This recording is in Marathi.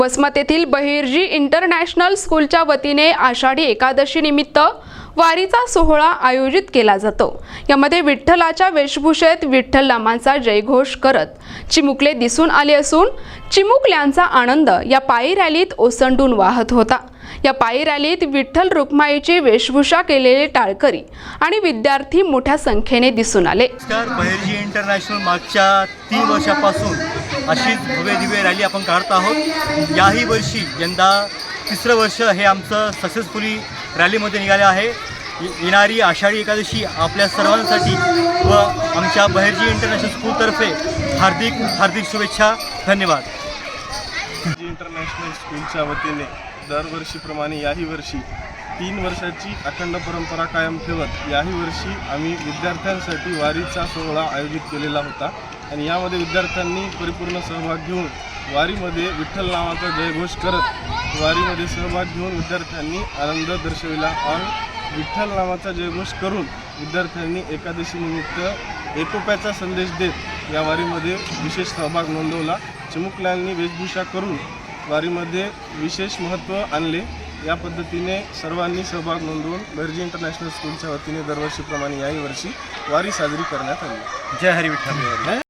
वसमत येथील बहिर्जी इंटरनॅशनल स्कूलच्या वतीने आषाढी एकादशी निमित्त वारीचा सोहळा आयोजित केला जातो. यामध्ये विठ्ठलाच्या वेशभूषेत विठ्ठल नामांचा जयघोष करत चिमुकले दिसून आले असून चिमुकल्यांचा आनंद या पायी रॅलीत ओसंडून वाहत होता. या पायी रॅलीत विठ्ठल रुक्माईची वेशभूषा केलेले टाळकरी आणि विद्यार्थी मोठ्या संख्येने दिसून आले. इंटरनॅशनल मागच्या तीन वर्षापासून अशीच भव्य दिव्य रॅली आपण काढत आहोत. याही वर्षी यंदा तिसरं वर्ष हे आमचं सक्सेसफुली रॅलीमध्ये निघाले आहे. ये- येणारी आषाढी एकादशी आपल्या सर्वांसाठी व आमच्या बहिर्जी इंटरनॅशनल स्कूलतर्फे हार्दिक हार्दिक शुभेच्छा. धन्यवाद. जी इंटरनॅशनल स्कूलच्या वतीने दरवर्षीप्रमाणे याही वर्षी तीन वर्षाची अखंड परंपरा कायम ठेवत याही वर्षी आम्ही विद्यार्थ्यांसाठी वारीचा सोहळा आयोजित केलेला होता. आणि यामध्ये विद्यार्थ्यांनी परिपूर्ण सहभाग घेऊन वारीमध्ये विठ्ठल नावाचा जयघोष करत वारीमध्ये सहभाग घेऊन विद्यार्थ्यांनी आनंद दर्शविला आणि विठ्ठल नावाचा जयघोष करून विद्यार्थ्यांनी एकादशी निमित्त एकोप्याचा संदेश देत या वारीमध्ये विशेष सहभाग नोंदवला. चिमुकल्यांनी वेशभूषा करून वारीमध्ये विशेष महत्त्व आणले. या पद्धतीने सर्वांनी सहभाग नोंदवून बर्जी इंटरनॅशनल स्कूलच्या वतीने दरवर्षीप्रमाणे याही वर्षी वारी साजरी करण्यात आली. जय हरी विठ्ठल.